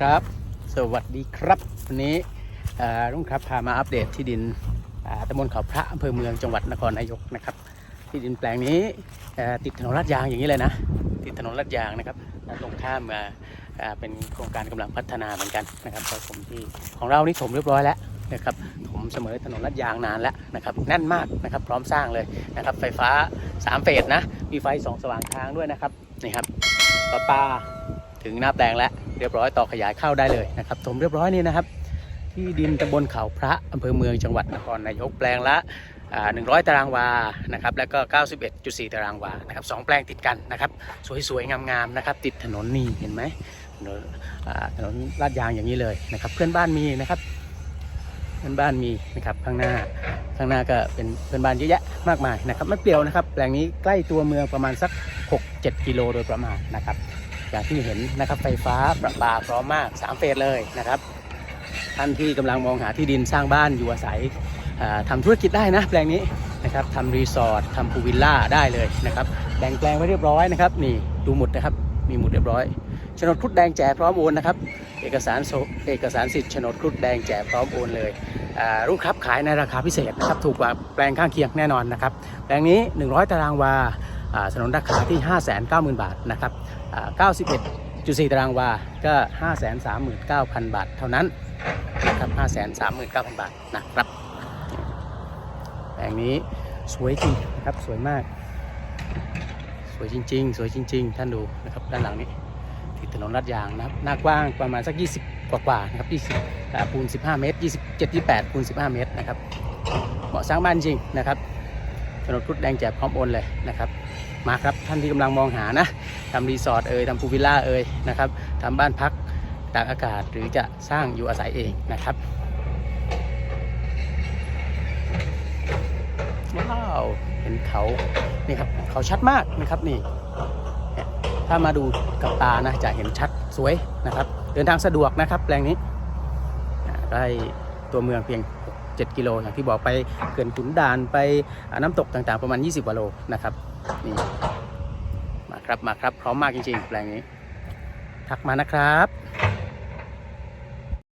ครับ สวัสดีครับ วันนี้รุ่งครับพามาอัปเดตที่ดินตำบลเขาพระอำเภอเมืองจังหวัดนครนายกนะครับ ที่ดินแปลงนี้ติดถนนลาดยางอย่างนี้เลยนะ ติดถนนลาดยางนะครับด้านตรงข้ามมาเป็นโครงการกำลังพัฒนาเหมือนกันนะครับก็ถมที่ของเรานี่ถมเรียบร้อยแล้วนะครับถมเสมอถนนลาดยางนานแล้วนะครับแน่นมากนะครับพร้อมสร้างเลยนะครับไฟฟ้า 3 เฟสนะมีไฟสองสว่างทางด้วยนะครับนี่ครับประปาถึงหน้าแปลงแล้ว เรียบร้อยต่อขยายเข้าได้เลยนะครับถมเรียบร้อยนี่นะครับ ที่ดินตำบลเขาพระอำเภอเมืองจังหวัดนครนายกแปลงละ100 ตารางวา นะครับ แล้วก็ 91.4 ตารางวา นะครับสองแปลงติดกันนะครับ สวยๆ งามๆ นะครับ ติดถนนนี่ เห็นไหมถนนถนนลาดยางอย่างนี้เลยนะครับ เพื่อนบ้านมีนะครับ เพื่อนบ้านมีนะครับ ข้างหน้า ข้างหน้าก็เป็นเพื่อนบ้านเยอะแยะมากมายนะครับ ไม่เปลี่ยวนะครับ แปลงนี้ใกล้ตัวเมืองประมาณสัก 6-7 กิโลโดยประมาณนะครับ อย่างที่เห็นนะครับไฟฟ้าประปาพร้อมมาก 3 เฟสเลยนะครับ ท่านที่กำลังมองหาที่ดินสร้างบ้านอยู่อาศัยอ่าทำธุรกิจได้นะแปลงนี้นะครับทำรีสอร์ททำพูวิลล่าได้เลยนะครับแบ่งแปลงไว้เรียบร้อยนะครับนี่ดูหมุดนะครับมีหมุดเรียบร้อยโฉนดครุฑแดงแจกพร้อมโอนนะครับเอกสารเอกสารสิทธิ์โฉนดครุฑแดงแจกพร้อมโอนเลยรุ่งครับขายในราคาพิเศษนะครับถูกกว่าแปลงข้างเคียงแน่นอนนะครับแปลงนี้ 100 ตารางวา สนนราคาที่ 590,000 บาทนะครับ91.4 ตารางวา ก็ 539,000 บาท เท่านั้นนะครับ539,000 บาทนะครับแปลงนี้สวยจริงนะครับสวยมาก สวยจริง ๆ สวยจริง ๆ ท่านดูนะครับด้านหลังนี้ติดถนนลาดยางนะครับหน้ากว้างประมาณสัก 20 กว่ากว่าๆนะครับ20อ่าคูณ15 เมตร 27 28คูณ15 เมตรนะครับเหมาะสร้างบ้านจริงนะครับ ถนนครุฑแดงแจกพร้อมโอนเลยนะครับ มาครับท่านที่กำลังมองหานะทำรีสอร์ทเอ่ยทำพูวิลล่าเอ่ยนะครับทำบ้านพักตากอากาศหรือจะสร้างอยู่อาศัยเองนะครับว้าวเห็นเขานี่ครับเขาชัดมากนะครับนี่ถ้ามาดูกับตานะจะเห็นชัดสวยนะครับ เดินทางสะดวกนะครับแปลงนี้อ่าใกล้ตัวเมืองเพียง 7 กิโล อย่างที่บอกไปเขื่อนขุนด่านไปน้ำตกต่างๆประมาณ 20กว่าโลนะครับนี่มาครับมาครับพร้อมมากจริงๆ แปลงนี้ ทักมานะครับ